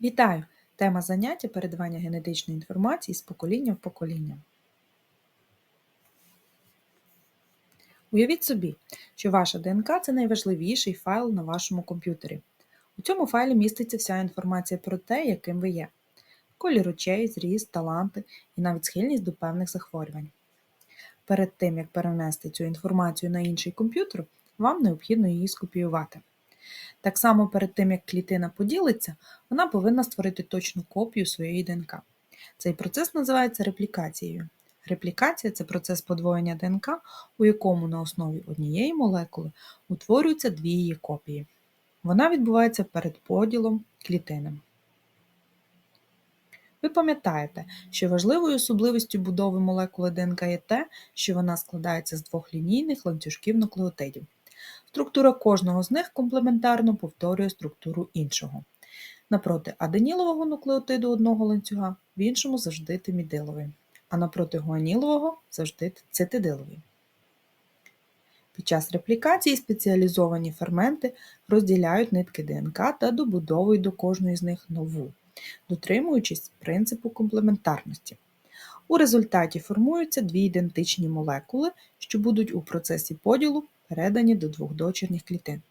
Вітаю! Тема заняття передавання генетичної інформації з покоління в покоління. Уявіть собі, що ваша ДНК це найважливіший файл на вашому комп'ютері. У цьому файлі міститься вся інформація про те, яким ви є: колір очей, зріст, таланти і навіть схильність до певних захворювань. Перед тим, як перенести цю інформацію на інший комп'ютер, вам необхідно її скопіювати. Так само перед тим, як клітина поділиться, вона повинна створити точну копію своєї ДНК. Цей процес називається реплікацією. Реплікація це процес подвоєння ДНК, у якому на основі однієї молекули утворюються дві її копії. Вона відбувається перед поділом клітини. Ви пам'ятаєте, що важливою особливістю будови молекули ДНК є те, що вона складається з двох лінійних ланцюжків нуклеотидів. Структура кожного з них комплементарно повторює структуру іншого. Напроти аденілового нуклеотиду одного ланцюга, в іншому завжди тимідиловий, а напроти гуанілового завжди цитидиловий. Під час реплікації спеціалізовані ферменти розділяють нитки ДНК та добудовують до кожної з них нову, дотримуючись принципу комплементарності. У результаті формуються дві ідентичні молекули, що будуть у процесі поділу передані до двох дочірніх клітин.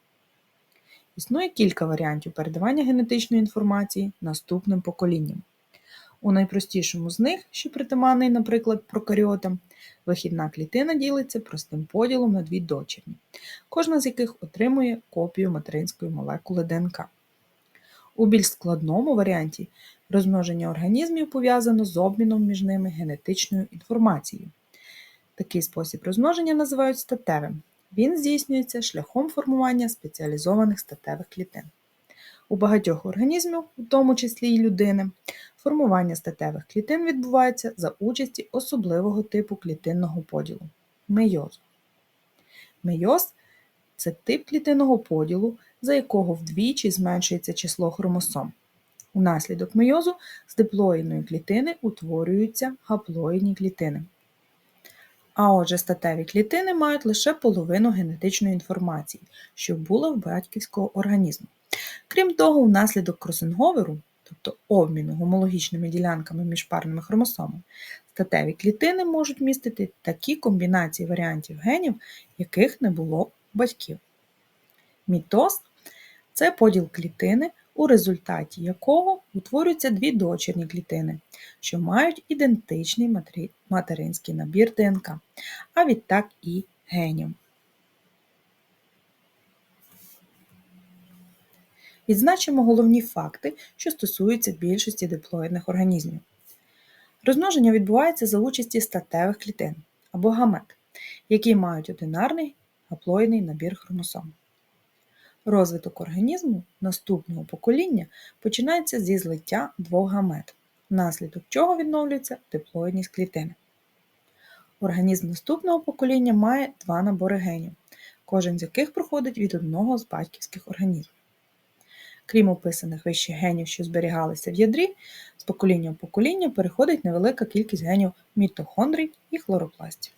Існує кілька варіантів передавання генетичної інформації наступним поколінням. У найпростішому з них, що притаманний, наприклад, прокаріотам, вихідна клітина ділиться простим поділом на дві дочірні, кожна з яких отримує копію материнської молекули ДНК. У більш складному варіанті розмноження організмів пов'язано з обміном між ними генетичною інформацією. Такий спосіб розмноження називають статевим, він здійснюється шляхом формування спеціалізованих статевих клітин. У багатьох організмів, у тому числі і людини, формування статевих клітин відбувається за участі особливого типу клітинного поділу мейозу. Мейоз це тип клітинного поділу, за якого вдвічі зменшується число хромосом. Унаслідок мейозу з диплоїдної клітини утворюються гаплоїдні клітини. А отже, статеві клітини мають лише половину генетичної інформації, що була в батьківського організму. Крім того, внаслідок кросинговеру, тобто обміну гомологічними ділянками між парними хромосомами, статеві клітини можуть містити такі комбінації варіантів генів, яких не було батьків. Мітоз це поділ клітини у результаті якого утворюються дві дочірні клітини, що мають ідентичний материнський набір ДНК, а відтак і генів. Відзначимо головні факти, що стосуються більшості диплоїдних організмів. Розмноження відбувається за участі статевих клітин або гамет, які мають одинарний гаплоїдний набір хромосом. Розвиток організму наступного покоління починається зі злиття двох гамет, внаслідок чого відновлюється диплоїдність клітини. Організм наступного покоління має два набори генів, кожен з яких проходить від одного з батьківських організмів. Крім описаних вище генів, що зберігалися в ядрі, з покоління в покоління переходить невелика кількість генів мітохондрій і хлоропластів.